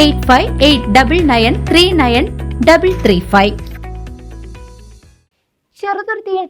Eight five eight double nine three nine double three five.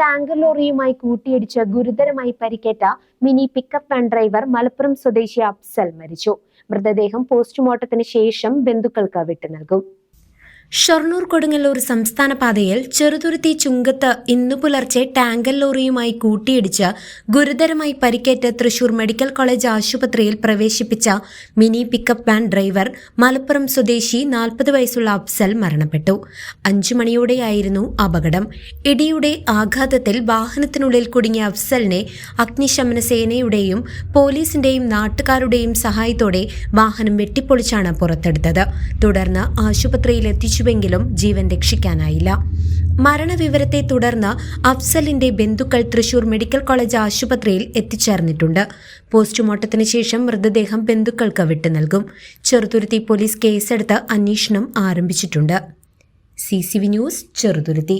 Tanker ലോറിയുമായി കൂട്ടിയിടിച്ച് ഗുരുതരമായി പരിക്കേറ്റ mini pickup van driver Malappuram സ്വദേശി അഫ്സൽ മരിച്ചു. മൃതദേഹം പോസ്റ്റ്മോർട്ടത്തിന് ശേഷം ബന്ധുക്കൾക്ക് വിട്ടു നൽകും ഷൊർണൂർ കൊടുങ്ങല്ലൂർ സംസ്ഥാന പാതയിൽ ചെറുതുരുത്തി ചുങ്കത്ത് ഇന്നു പുലർച്ചെ ടാങ്കർ ലോറിയുമായി കൂട്ടിയിടിച്ച് ഗുരുതരമായി പരിക്കേറ്റ് തൃശൂർ മെഡിക്കൽ കോളേജ് ആശുപത്രിയിൽ പ്രവേശിപ്പിച്ച mini pickup van driver Malappuram സ്വദേശി നാൽപ്പത് വയസ്സുള്ള അഫ്സൽ മരണപ്പെട്ടു. അഞ്ചു മണിയോടെയായിരുന്നു അപകടം. ഇടിയുടെ ആഘാതത്തിൽ വാഹനത്തിനുള്ളിൽ കുടുങ്ങിയ അഫ്സലിനെ അഗ്നിശമന സേനയുടെയും പോലീസിന്റെയും നാട്ടുകാരുടെയും സഹായത്തോടെ വാഹനം വെട്ടിപ്പൊളിച്ചാണ് പുറത്തെടുത്തത്. തുടർന്ന് ആശുപത്രിയിൽ എത്തിച്ചുവെങ്കിലും ജീവൻ രക്ഷിക്കാനായില്ല. മരണവിവരത്തെ തുടർന്ന് അഫ്സലിന്റെ ബന്ധുക്കൾ തൃശൂർ മെഡിക്കൽ കോളേജ് ആശുപത്രിയിൽ എത്തിച്ചേർന്നിട്ടുണ്ട്. പോസ്റ്റ്മോർട്ടത്തിന് ശേഷം മൃതദേഹം ബന്ധുക്കൾക്ക് വിട്ടു നൽകും. ചെറുതുരുത്തി പോലീസ് കേസെടുത്ത് അന്വേഷണം ആരംഭിച്ചിട്ടുണ്ട്. C news Cheruthuruthy.